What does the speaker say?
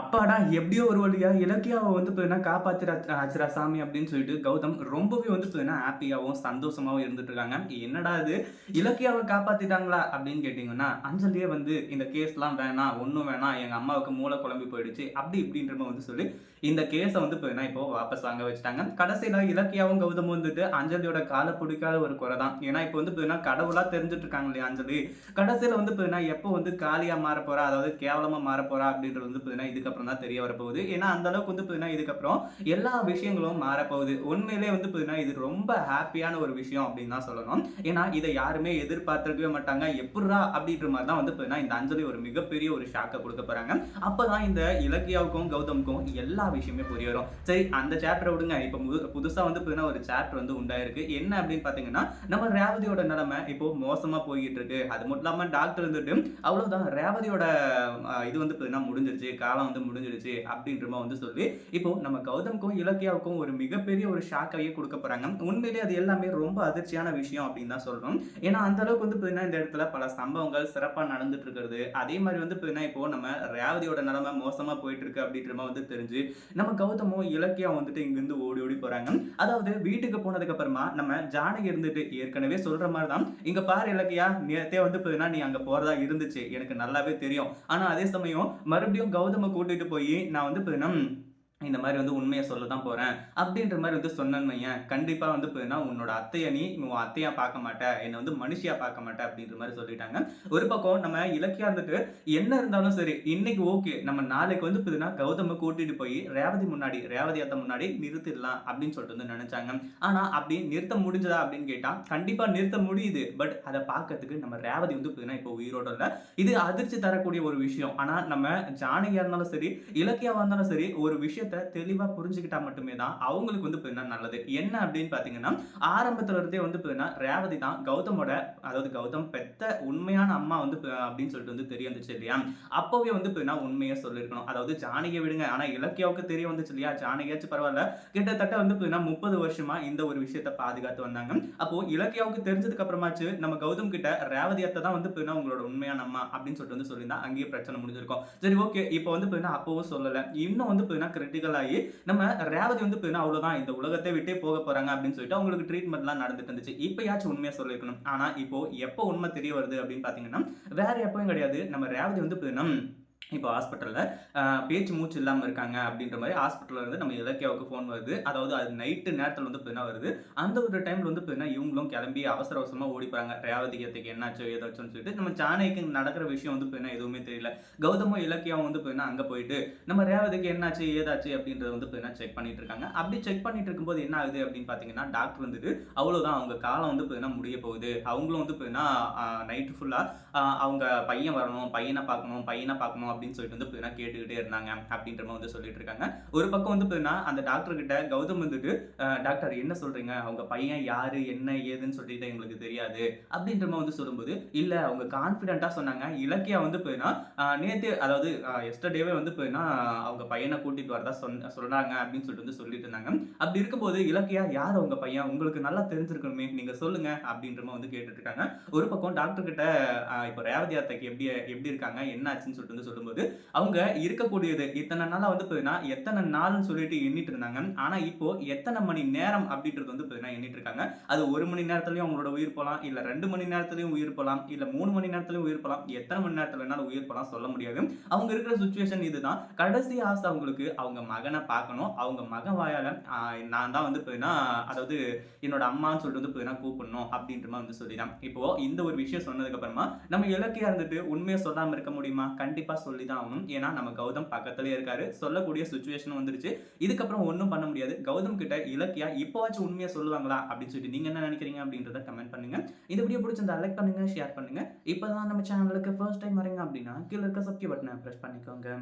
அப்பாடா எப்படியோ ஒரு வழியா இலக்கியாவை வந்து பார்த்தீங்கன்னா காப்பாத்திர ஆச்சிரா சாமி அப்படின்னு சொல்லிட்டு கௌதம் ரொம்பவே வந்து பார்த்தீங்கன்னா ஹாப்பியாகவும் சந்தோஷமாகவும் இருந்துட்டு இருக்காங்க. என்னடா இது? இலக்கியாவை காப்பாத்திட்டாங்களா? அப்படின்னு கேட்டிங்கன்னா அஞ்சலியே வந்து இந்த கேஸ்லாம் வேணாம் ஒன்றும் வேணாம் எங்கள் அம்மாவுக்கு மூளை குழம்பி போயிடுச்சு அப்படி இப்படின்ற வந்து சொல்லி இந்த கேஸை வந்து பார்த்தீங்கன்னா இப்போ வாபஸ் வாங்க வச்சுட்டாங்க. கடைசியில் இலக்கியாவும் கௌதம் வந்துட்டு அஞ்சலியோட காலை பிடிக்காத ஒரு குறை தான். ஏன்னா இப்போ வந்து பார்த்தீங்கன்னா கடவுளாக தெரிஞ்சுட்டு இருக்காங்க இல்லையா அஞ்சலி? கடைசியில் வந்து பார்த்தீங்கன்னா எப்போ வந்து காலியாக மாற போறா? அதாவது கேவலமாக மாற போறா அப்படின்றது வந்து பார்த்தீங்கன்னா இதுக்கப்புறம் தான் தெரிய வரப்போகுது. ஏன்னா அந்த அளவுக்கு வந்து பார்த்தீங்கன்னா இதுக்கப்புறம் எல்லா விஷயங்களும் மாறப்போகுது. உண்மையிலே வந்து பார்த்தீங்கன்னா இது ரொம்ப ஹாப்பியான ஒரு விஷயம் அப்படின்னு தான் சொல்லணும். ஏன்னா இதை யாருமே எதிர்பார்த்திருக்கவே மாட்டாங்க. எப்படா அப்படின்ற மாதிரி தான் வந்து பார்த்தீங்கன்னா இந்த அஞ்சலி ஒரு மிகப்பெரிய ஒரு ஷாக்கை கொடுக்க போறாங்க. அப்பதான் இந்த இலக்கியாவுக்கும் கௌதமுக்கும் எல்லா விஷயமே புரிய வரும். சரி அந்த சாப்டரை விடுங்க. இப்போ மு- புதுசாக வந்து பார்த்தீங்கன்னா ஒரு சாப்டர் வந்து உண்டாயிருக்கு. என்ன அப்படின்னு பார்த்தீங்கன்னா நம்ம ரேவதியோட நிலைமை இப்போ மோசமா போய்கிட்டு இருக்கு. அது மட்டும் இல்லாமல் டாக்டர் இருந்துட்டு அவ்வளோதான் ரேவதியோட இது வந்து பார்த்தீங்கன்னா முடிஞ்சிருச்சு. காலம் வந்து வந்து முடிஞ்சிடுச்சு அப்படின்ற மாதிரி வந்து சொல்லி இப்போ நம்ம கௌதம்க்கும் இலக்கியாவுக்கும் ஒரு மிகப்பெரிய ஒரு ஷாக்கையே கொடுக்க போறாங்க. உண்மையிலே அது எல்லாமே ரொம்ப அதிர்ச்சியான விஷயம் அப்படின்னு தான் சொல்றோம் ஏன்னா அந்த அளவுக்கு வந்து பார்த்தீங்கன்னா இந்த இடத்துல பல சம்பவங்கள் சிறப்பாக நடந்துட்டு இருக்கிறது. அதே மாதிரி வந்து பார்த்தீங்கன்னா இப்போ நம்ம ரேவதியோட நிலைமை மோசமா போயிட்டு இருக்கு அப்படின்ற மாதிரி வந்து தெரிஞ்சு நம்ம கௌதமும் இலக்கியா வந்துட்டு இங்கிருந்து ஓடி ஓடி போறாங்க. அதாவது வீட்டுக்கு போனதுக்கு அப்புறமா நம்ம ஜானகி இருந்துட்டு ஏற்கனவே சொல்ற மாதிரி தான் இங்க பாரு இலக்கியா நேரத்தே வந்து பார்த்தீங்கன்னா நீ அங்க போறதா இருந்துச்சு. எனக்கு நல்லாவே தெரியும். ஆனா அதே சமயம் மறுபடியும் கௌதம கூட கூட்டிகிட்டு போய் நான் வந்து பார்த்தீங்கன்னா இந்த மாதிரி வந்து உண்மையை சொல்ல தான் போறேன். அப்படின்ற மாதிரி வந்து சொன்னேன்னு வையேன். கண்டிப்பா வந்து பார்த்தீங்கன்னா உன்னோட அத்தையை நீ உன் அத்தையா பார்க்க மாட்டேன் என்னை வந்து மனுஷியா பார்க்க மாட்டேன் அப்படின்ற மாதிரி சொல்லிட்டாங்க. ஒரு பக்கம் நம்ம இலக்கியா இருந்துட்டு என்ன இருந்தாலும் சரி இன்னைக்கு ஓகே. நம்ம நாளைக்கு வந்து பார்த்தீங்கன்னா கௌதம கூட்டிட்டு போய் ரேவதி முன்னாடி ரேவதி அத்தை முன்னாடி நிறுத்திடலாம் அப்படின்னு சொல்லிட்டு வந்து நினைச்சாங்க. ஆனா அப்படி நிறுத்த முடிஞ்சதா அப்படின்னு கேட்டா கண்டிப்பா நிறுத்த முடியுது. பட் அதை பார்க்கறதுக்கு நம்ம ரேவதி வந்து பார்த்தீங்கன்னா இப்போ உயிரோட இல்ல. இது அதிர்ச்சி தரக்கூடிய ஒரு விஷயம். ஆனா நம்ம ஜானகியா இருந்தாலும் சரி இலக்கியாவா இருந்தாலும் சரி ஒரு விஷயம் விஷயத்த தெளிவா புரிஞ்சுக்கிட்டா மட்டுமே தான் அவங்களுக்கு வந்து பார்த்தீங்கன்னா நல்லது. என்ன அப்படின்னு பாத்தீங்கன்னா ஆரம்பத்துல இருந்தே வந்து பார்த்தீங்கன்னா ரேவதி தான் கௌதமோட அதாவது கௌதம் பெத்த உண்மையான அம்மா வந்து அப்படின்னு சொல்லிட்டு வந்து தெரிய வந்துச்சு இல்லையா? அப்பவே வந்து பார்த்தீங்கன்னா உண்மையை சொல்லியிருக்கணும். அதாவது ஜானகியை விடுங்க. ஆனால் இலக்கியாவுக்கு தெரிய வந்துச்சு இல்லையா? ஜானகியாச்சும் பரவாயில்ல. கிட்டத்தட்ட வந்து பார்த்தீங்கன்னா முப்பது வருஷமா இந்த ஒரு விஷயத்த பாதுகாத்து வந்தாங்க. அப்போ இலக்கியாவுக்கு தெரிஞ்சதுக்கு அப்புறமாச்சு நம்ம கௌதம் கிட்ட ரேவதி அத்தை தான் வந்து பார்த்தீங்கன்னா உங்களோட உண்மையான அம்மா அப்படின்னு சொல்லிட்டு வந்து சொல்லியிருந்தா அங்கேயே பிரச்சனை முடிஞ்சிருக்கும். சரி ஓகே. இப்போ வந்து பார்த்தீங்கன்னா அப்பவும் சொல்லலை. இன்னும் வந்து பார்த்தீங்கன்னா கிரிட்டிக்கல் ஆகி நம்ம ரேவதி வந்து பார்த்தீங்கன்னா அவ்வளோதான் இந்த உலகத்தை விட்டே போக போறாங்க அப்படின்னு சொல்லிட்டு அவங்களுக்கு ட்ரீட்மெண்ட்லாம் நடந்துட்டு இருந்துச்சு. இப்போயாச்சும் உண்மையாக சொல்லியிருக்கணும். ஆனால் இப்போ எப்போ உண்மை தெரிய வருது அப்படின்னு பார்த்தீங்கன்னா வேற எப்பவும் கிடையாது. நம்ம ரேவதி வந்து பார்த்தீங்கன்னா இப்போ ஹாஸ்பிட்டலில் பேச்சு மூச்சு இல்லாமல் இருக்காங்க அப்படின்ற மாதிரி ஹாஸ்பிட்டலில் இருந்து நம்ம இலக்கியாவுக்கு ஃபோன் வருது. அதாவது அது நைட்டு நேரத்தில் வந்து பார்த்தீங்கன்னா வருது. அந்த ஒரு டைமில் வந்து பார்த்தீங்கன்னா இவங்களும் கிளம்பி அவசர அவசரமாக ஓடி போகிறாங்க ரேவதியத்துக்கு என்னாச்சோ ஏதாச்சும்னு சொல்லிட்டு நம்ம சாணைக்கு நடக்கிற விஷயம் வந்து பார்த்தீங்கன்னா எதுவுமே தெரியல. கௌதமும் இலக்கியாவும் வந்து பார்த்தீங்கன்னா அங்கே போயிட்டு நம்ம ரேவதிக்கு என்னாச்சு ஏதாச்சு அப்படின்றத வந்து பார்த்தீங்கன்னா செக் பண்ணிட்டு இருக்காங்க. அப்படி செக் பண்ணிட்டு இருக்கும்போது என்ன ஆகுது அப்படின்னு பார்த்தீங்கன்னா டாக்டர் வந்துட்டு அவ்வளோதான் அவங்க காலம் வந்து பார்த்தீங்கன்னா முடிய போகுது. அவங்களும் வந்து பார்த்தீங்கன்னா நைட்டு ஃபுல்லாக அவங்க பையன் வரணும் பையனை பார்க்கணும் பையனை பார்க்கணும் அப்படின்னு சொல்லிட்டு வந்து பார்த்தீங்கன்னா கேட்டுக்கிட்டே இருந்தாங்க அப்படின்ற மாதிரி வந்து சொல்லிட்டு இருக்காங்க. ஒரு பக்கம் வந்து பார்த்தீங்கன்னா அந்த டாக்டர் கிட்ட கௌதம் வந்துட்டு டாக்டர் என்ன சொல்றீங்க? அவங்க பையன் யாரு? என்ன ஏதுன்னு சொல்லிட்டு எங்களுக்கு தெரியாது. அப்படின்ற மாதிரி வந்து சொல்லும்போது இல்ல அவங்க கான்ஃபிடென்ட்டா சொன்னாங்க. இலக்கியா வந்து போயினா நேத்து அதாவது எஸ்டர்டேவே வந்து போயினா அவங்க பையனை கூட்டிட்டு வரதா சொன்ன சொல்றாங்க அப்படின்னு சொல்லிட்டு வந்து சொல்லிட்டு இருந்தாங்க. அப்படி இருக்கும்போது இலக்கியா யார் உங்க பையன்? உங்களுக்கு நல்லா தெரிஞ்சிருக்கணுமே. நீங்க சொல்லுங்க. அப்படின்ற மாதிரி வந்து கேட்டுட்டு இருக்காங்க. ஒரு பக்கம் டாக்டர் கிட்ட இப்போ ரேவதி அத்தைக்கு எப்படி எப்படி இருக்காங்க? என்ன ஆச்சுன்னு சொல்லிட்டு வந்து சொல்லும்போது அவங்க இருக்கக்கூடியது இத்தனை நாளா வந்து பார்த்தீங்கன்னா எத்தனை நாள்னு சொல்லிட்டு எண்ணிட்டு இருந்தாங்க. ஆனால் இப்போ எத்தனை மணி நேரம் அப்படின்றது வந்து பார்த்தீங்கன்னா எண்ணிட்டு இருக்காங்க. அது ஒரு மணி நேரத்துலயும் அவங்களோட உயிர் போகலாம் இல்ல ரெண்டு மணி நேரத்துலயும் உயிர் போகலாம் இல்ல மூணு மணி நேரத்துலயும் உயிர் போகலாம் எத்தனை மணி நேரத்துல வேணாலும் உயிர் போகலாம் சொல்ல முடியாது. அவங்க இருக்கிற சுச்சுவேஷன் இதுதான். கடைசி ஆசை அவங்களுக்கு அவங்க மகனை பார்க்கணும். அவங்க மகன் வாயால நான் தான் வந்து பார்த்தீங்கன்னா அதாவது என்னோட அம்மான்னு சொல்லிட்டு வந்து பார்த்தீங்கன்னா கூப்பிடணும் அப்படின்ற மாதிரி வந்து சொல்லிதான் இப்போ இந்த ஒரு விஷயம் சொன்னதுக்கு அப்புறமா நம்ம இலக்கியா இருந்துட்டு உண்மையை சொல்லாம இருக்க முடியுமா? கண்டிப்பா சொல்ல தான் ஆகணும். ஏன்னா நம்ம கௌதம் பக்கத்துலேயே இருக்காரு. சொல்லக்கூடிய சுச்சுவேஷன் வந்துருச்சு. இதுக்கப்புறம் ஒன்றும் பண்ண முடியாது. கௌதம் கிட்ட இலக்கியா இப்போவாச்சும் உண்மையாக சொல்லுவாங்களா அப்படின்னு சொல்லிட்டு நீங்க என்ன நினைக்கிறீங்க அப்படின்றத கமெண்ட் பண்ணுங்க. இந்த வீடியோ பிடிச்சிருந்தா லைக் பண்ணுங்க ஷேர் பண்ணுங்க. இப்போதான் நம்ம சேனலுக்கு ஃபர்ஸ்ட் டைம் வரீங்க அப்படின்னா கீழே இருக்க சப்ஸ்கிரைப் பட்டனை ப்ரெஸ் பண்ணிக்கோங்க.